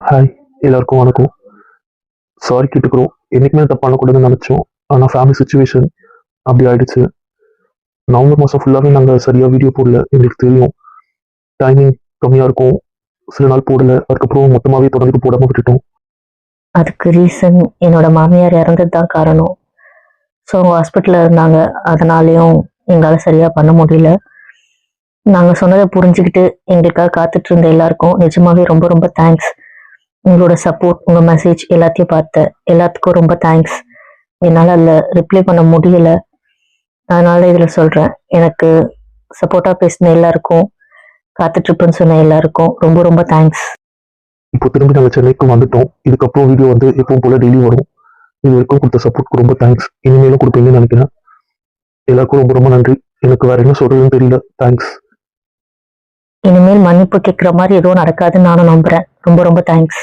Hi எல்லாருக்கும் வணக்கம். Sorry கேட்டுக்கிறோம். என்றைக்குமே தப்பு பண்ணக்கூடாதுன்னு நினச்சோம். ஆனால் ஃபேமிலி சுச்சுவேஷன் அப்படி ஆயிடுச்சு. நவம்பர் மாதம் ஃபுல்லாகவே நாங்கள் சரியாக வீடியோ போடல. எங்களுக்கு தெரியும். டைமிங் கம்மியாக இருக்கும். சில நாள் போடல. அதுக்கப்புறம் மொத்தமாகவே தொடர்ந்து போடாமல் விட்டுட்டோம். அதுக்கு ரீசன் என்னோட மாமியார் இறந்தது தான் காரணம். ஸோ அவங்க ஹாஸ்பிட்டலில் இருந்தாங்க. அதனாலேயும் எங்களால் சரியாக பண்ண முடியல. நாங்கள் சொன்னதை புரிஞ்சுக்கிட்டு எங்களுக்காக காத்துட்டு இருந்த எல்லாருக்கும் நிஜமாவே ரொம்ப ரொம்ப தேங்க்ஸ் உங்களோட சப்போர்ட் உங்கள் மெசேஜ் எல்லாத்தையும் பார்த்தேன் எல்லாத்துக்கும் ரொம்ப தேங்க்ஸ் என்னால் அதில் ரிப்ளை பண்ண முடியல. அதனால இதில் சொல்கிறேன் எனக்கு சப்போர்ட்டாக பேசின எல்லாருக்கும் காத்துட்ருப்பேன்னு சொன்ன எல்லாருக்கும் ரொம்ப ரொம்ப தேங்க்ஸ் இப்போ திரும்பி நாங்கள் சென்னைக்கு வந்துட்டோம். இதுக்கப்புறம் வீடியோ வந்து எப்பவும் போல டெய்லி வரும். இது வரைக்கும் கொடுத்த சப்போர்ட்க்கு ரொம்ப தேங்க்ஸ் இனிமேலும் கொடுப்பீங்கன்னு நினைக்கிறேன். எல்லாருக்கும் ரொம்ப ரொம்ப நன்றி. எனக்கு வேற என்ன சொல்றதுன்னு தெரியல. தேங்க்ஸ் இனிமேல் மன்னிப்பு கேட்குற மாதிரி எதுவும் நடக்காதுன்னு நானும் நம்புறேன். ரொம்ப ரொம்ப தேங்க்ஸ்